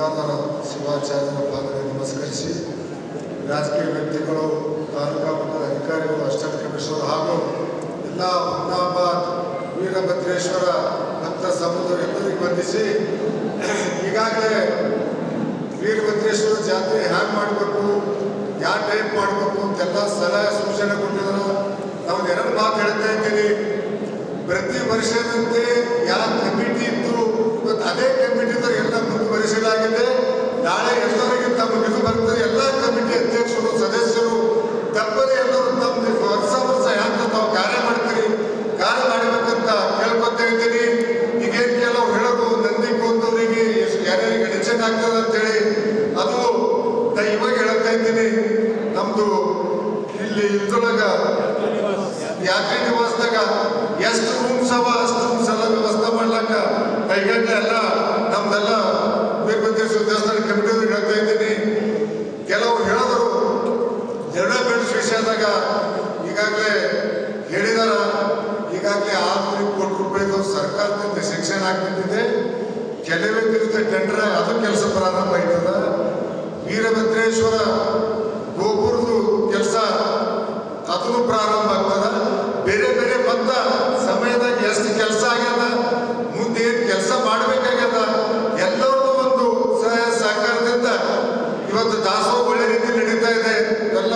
ಗಂಗಾಧರ ಶಿವಾಚಾರ್ಯರ ಪಾದಕ್ಕೆ ನಮಸ್ಕರಿಸಿ, ರಾಜಕೀಯ ವ್ಯಕ್ತಿಗಳು, ತಾಲೂಕಾ ಮಟ್ಟದ ಅಧಿಕಾರಿಗಳು ಕಮಿಷನರ್ ಹಾಗೂ ಎಲ್ಲ ಹುಮ್ನಾಬಾದ್, ವೀರಭದ್ರೇಶ್ವರ ಭಕ್ತ ಎಲ್ಲರಿಗೂ ಬಂಧಿಸಿ ಈಗಾಗಲೇ ವೀರಭದ್ರೇಶ್ವರ ಜಾತ್ರೆ ಹ್ಯಾಂಗೆ ಮಾಡಬೇಕು ಯಾವ ಟೈಪ್ ಮಾಡಬೇಕು ಅಂತೆಲ್ಲ ಸಲಹೆ ಸೂಚನೆ ಕೊಟ್ಟಿದ್ದಾರೆ. ನಾವು ಎರಡು ಮಾತು ಹೇಳ್ತಾ ಇದ್ದೀವಿ ಪ್ರತಿ ವರ್ಷದಂತೆ ಯಾವ ಕಮಿಟಿ ನಾಳೆ ಎಲ್ಲರಿಗೆ ತಮ್ಮ ಇದು ಬರ್ತದೆ ಎಲ್ಲ ಕಮಿಟಿ ಅಧ್ಯಕ್ಷರು, ಸದಸ್ಯರು ತಪ್ಪದೆ ಎಲ್ಲರೂ ತಮ್ಮ ವರ್ಷ ವರ್ಷ ಯಾಕೆ ತಾವು ಕಾರ್ಯ ಮಾಡ್ತೀರಿ? ಕಾರ್ಯ ಮಾಡಬೇಕಂತ ಕೇಳ್ಕೊತಾ ಇದ್ದೀನಿ. ಈಗೇನು ಕೆಲವು ಹೇಳೋದು ನಂದಿ ಕೊಂದವರಿಗೆ ಎಷ್ಟು ಯಾರ್ಯಾರಿಗೆ ಆಗ್ತದ ಆಗ್ತದೆ ಅಂತೇಳಿ ಅದು ನಾ ಇವಾಗ ಹೇಳ್ತಾ ಇದ್ದೀನಿ. ನಮ್ದು ಇಲ್ಲಿ ಇದ್ರೊಳಗ ಯಾತ್ರಿ ನಿವಾಸದಾಗ ಎಷ್ಟು ರೂಮ್ಸ್ ಅವ ಅಷ್ಟು ರೂಮ್ಸ್ ಎಲ್ಲ ವ್ಯವಸ್ಥೆ ಮಾಡ್ಲಕ್ಕ ಕೈಗಡ್ಲೆ ಎಲ್ಲ ನಮ್ದೆಲ್ಲ ವೀರಭದ್ರೇಶ್ವರ ದೇವಸ್ಥಾನ ಕಮಿಟಿ ಹೇಳ್ತಾ ಇದ್ದೀನಿ ಕೆಲವು ಹೇಳಿದ್ರು ವಿಷಯದಾಗ ಈಗಾಗಲೇ ಹೇಳಿದಾರ, ಈಗಾಗಲೇ ಆರುನೂರು ಕೋಟಿ ರೂಪಾಯಿದು ಸರ್ಕಾರದಿಂದ ಶಿಕ್ಷಣ ಆಗ್ತಿದ್ದಿದೆ. ಕೆಲವೇ ದಿವಸ ಟೆಂಡರ್ ಅದು ಕೆಲಸ ಪ್ರಾರಂಭ ಆಯ್ತದ. ವೀರಭದ್ರೇಶ್ವರ ಗೋಪುರದು ಕೆಲಸ ಅದನ್ನು ಪ್ರಾರಂಭ ಆಗ್ತದ. ಬೇರೆ ಬೇರೆ ಬಂದ ಸಮಯದಾಗ ಎಷ್ಟು ಕೆಲಸ ಆಗ್ಯದ, ಮುಂದೆ ಏನು ಕೆಲಸ ಮಾಡಬೇಕಾಗ್ಯದ ಎಲ್ಲರೂ ಒಂದು ಸಹಕಾರದಿಂದ ಇವತ್ತು ದಾಸೋಹ ಒಳ್ಳೆ ರೀತಿ ನಡೀತಾ ಇದೆ. ಎಲ್ಲ